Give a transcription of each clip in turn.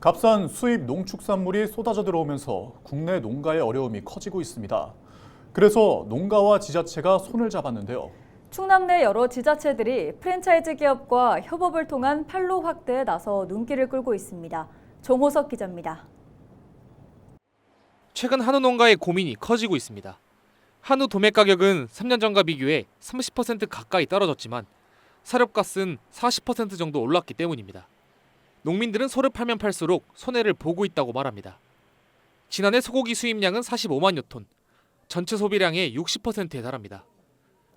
값싼 수입 농축산물이 쏟아져 들어오면서 국내 농가의 어려움이 커지고 있습니다. 그래서 농가와 지자체가 손을 잡았는데요. 충남 내 여러 지자체들이 프랜차이즈 기업과 협업을 통한 판로 확대에 나서 눈길을 끌고 있습니다. 정호석 기자입니다. 최근 한우 농가의 고민이 커지고 있습니다. 한우 도매 가격은 3년 전과 비교해 30% 가까이 떨어졌지만 사료값은 40% 정도 올랐기 때문입니다. 농민들은 소를 팔면 팔수록 손해를 보고 있다고 말합니다. 지난해 소고기 수입량은 45만여 톤, 전체 소비량의 60%에 달합니다.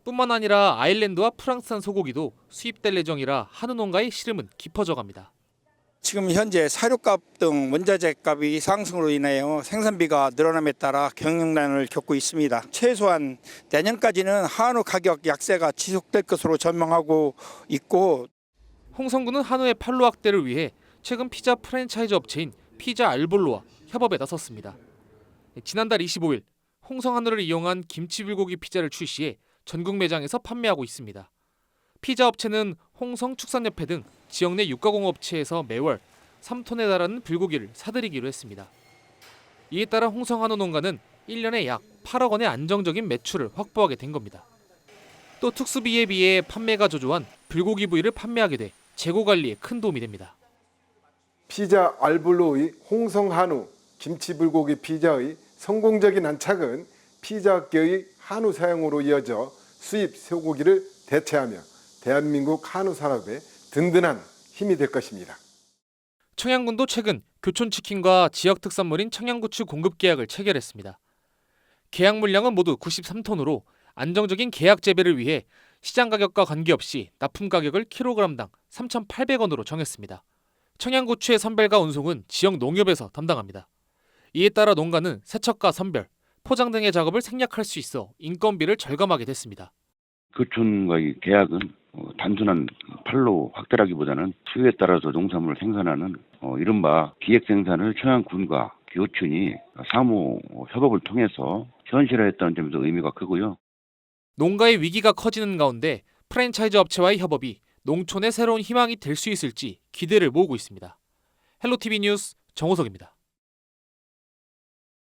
뿐만 아니라 아일랜드와 프랑스산 소고기도 수입될 예정이라 한우 농가의 시름은 깊어져 갑니다. 지금 현재 사료값 등 원자재 값이 상승으로 인하여 생산비가 늘어남에 따라 경영난을 겪고 있습니다. 최소한 내년까지는 한우 가격 약세가 지속될 것으로 전망하고 있고 홍성군은 한우의 판로 확대를 위해 최근 피자 프랜차이즈 업체인 피자 알볼로와 협업에 나섰습니다. 지난달 25일 홍성 한우를 이용한 김치 불고기 피자를 출시해 전국 매장에서 판매하고 있습니다. 피자 업체는 홍성 축산협회 등 지역 내 육가공 업체에서 매월 3톤에 달하는 불고기를 사들이기로 했습니다. 이에 따라 홍성 한우 농가는 1년에 약 8억 원의 안정적인 매출을 확보하게 된 겁니다. 또 특수비에 비해 판매가 저조한 불고기 부위를 판매하게 돼 재고 관리에 큰 도움이 됩니다. 피자 알블로의 홍성 한우 김치 불고기 피자의 성공적인 안착은 피자업계의 한우 사용으로 이어져 수입 소고기를 대체하며 대한민국 한우 산업에 든든한 힘이 될 것입니다. 청양군도 최근 교촌치킨과 지역 특산물인 청양고추 공급 계약을 체결했습니다. 계약 물량은 모두 93톤으로 안정적인 계약 재배를 위해 시장 가격과 관계없이 납품 가격을 킬로그램당 3,800원으로 정했습니다. 청양고추의 선별과 운송은 지역 농협에서 담당합니다. 이에 따라 농가는 세척과 선별, 포장 등의 작업을 생략할 수 있어 인건비를 절감하게 됐습니다. 교촌과의 계약은 어, 단순한 판로 확대라기보다는 수요에 따라서 농산물을 생산하는 어, 이른바 기획 생산을 청양군과 교촌이 사무 협업을 통해서 현실화했다는 점에서 의미가 크고요. 농가의 위기가 커지는 가운데 프랜차이즈 업체와의 협업이 농촌의 새로운 희망이 될 수 있을지 기대를 모으고 있습니다. 헬로티비 뉴스 정호석입니다.